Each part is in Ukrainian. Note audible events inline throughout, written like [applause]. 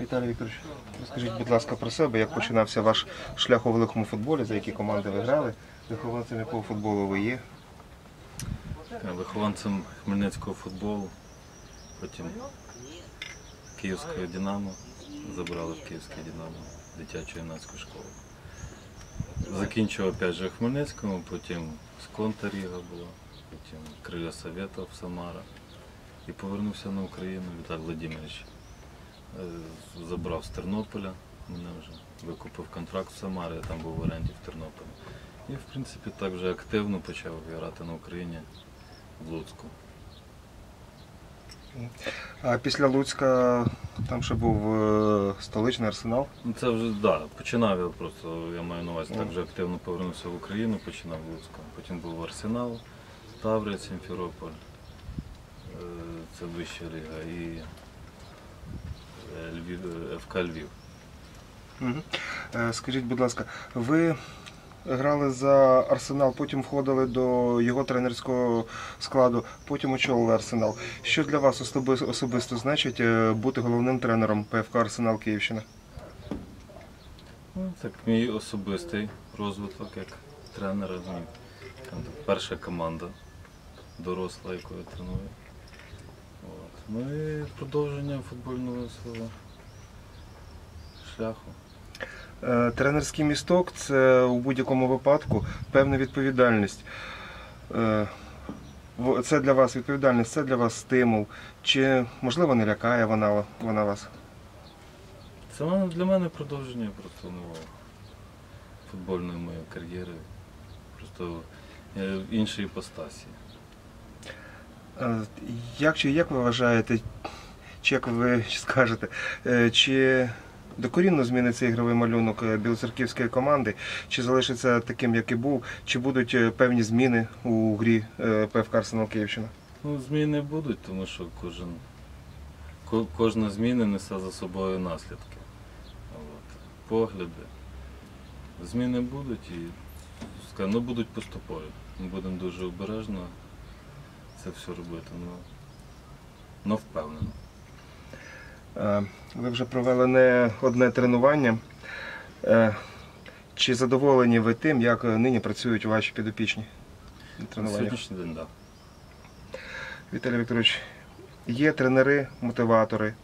Віталій Вікторович, розкажіть, будь ласка, про себе, як починався ваш шлях у великому футболі, за які команди ви грали, вихованцем якого футболу ви є. Вихованцем хмельницького футболу, потім Київського Динамо, забрали в Київське Динамо, дитячу юнацьку школу. Закінчив опять же Хмельницькому, потім Сконта Ріга була, потім Криля Советов Самара. І повернувся на Україну Віталій Владимирович. Забрав з Тернополя, мене вже викупив контракт в Самарі, я там був в оренді в Тернополі. І в принципі так вже активно почав грати на Україні в Луцьку. А після Луцька там ще був е, столичний арсенал. Ну це вже да, починав я просто, я маю на увазі, так вже активно повернувся в Україну, починав в Луцьку. Потім був Арсенал, Таврія, Сімферополь, е, це вища ліга, і Львів, е, ФК Львів. Е, Скажіть, будь ласка, ви грали за Арсенал, потім входили до його тренерського складу, потім очолили Арсенал. Що для вас особи- особисто значить е, бути головним тренером ПФК Арсенал Київщина? Ну, так, мій особистий розвиток як тренера. Там, перша команда доросла, яку я треную. Ну і продовження футбольного свого шляху. Е, Тренерський місток це у будь-якому випадку певна відповідальність. Е, Це для вас відповідальність, це для вас стимул. Чи можливо не лякає вона, вона вас? Це для мене продовження просто ну, футбольної моєї кар'єри. Просто в іншій іпостасі. Е, Як, чи, як ви вважаєте, чи як ви [laughs] скажете, е, чи докорінно зміниться ігровий малюнок е, білоцерківської команди, чи залишиться таким, як і був, чи будуть певні зміни у грі ПФК Арсенал Київщина? Ну, зміни будуть, тому що кожен, ко- кожна зміна несе за собою наслідки. От. Погляди. Зміни будуть і ну, будуть поступові. Ми будемо дуже обережно це все робити. Ну, ну впевнено. Е, Ви вже провели не одне тренування. Е, Чи задоволені ви тим, як нині працюють ваші підопічні На сьогоднішній день, так. Да. Віталій Вікторович, є тренери-мотиватори,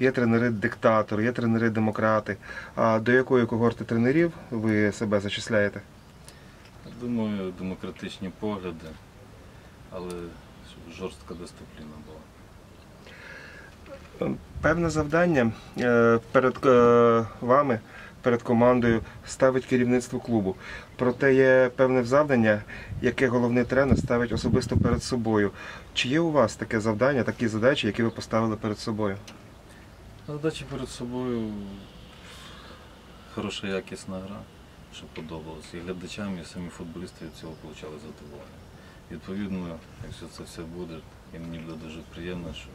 є тренери-диктатори, є тренери-демократи. А до якої когорти тренерів ви себе зачисляєте? Думаю, демократичні погляди, але щоб жорстка дисципліна була. Певне завдання е, перед е, вами, перед командою ставить керівництво клубу. Проте є певне завдання, яке головний тренер ставить особисто перед собою. Чи є у вас таке завдання, такі задачі, які ви поставили перед собою? Задача перед собою хороша якісна гра, щоб подобалось. І глядачам, і самі футболісти від цього отримали задоволення. Відповідно, якщо це все буде, і мені буде дуже приємно, що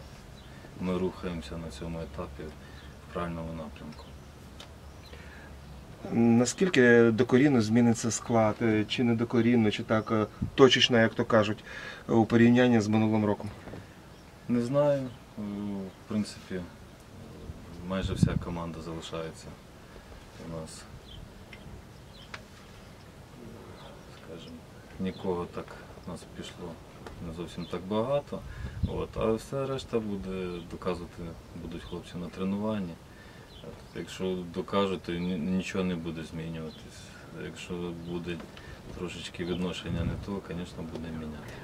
ми рухаємося на цьому етапі в правильному напрямку. Наскільки докорінно зміниться склад, Е, чи не докорінно, чи так е, точечно, як то кажуть, у порівнянні з минулим роком? Не знаю. Е, В принципі, е, майже вся команда залишається у нас. Скажімо, нікого так у нас пішло не зовсім так багато. От, а все решта буде доказувати, будуть хлопці на тренуванні. Якщо докажуть, то нічого не буде змінюватись. Якщо буде трошечки відношення не то, звісно, буде міняти.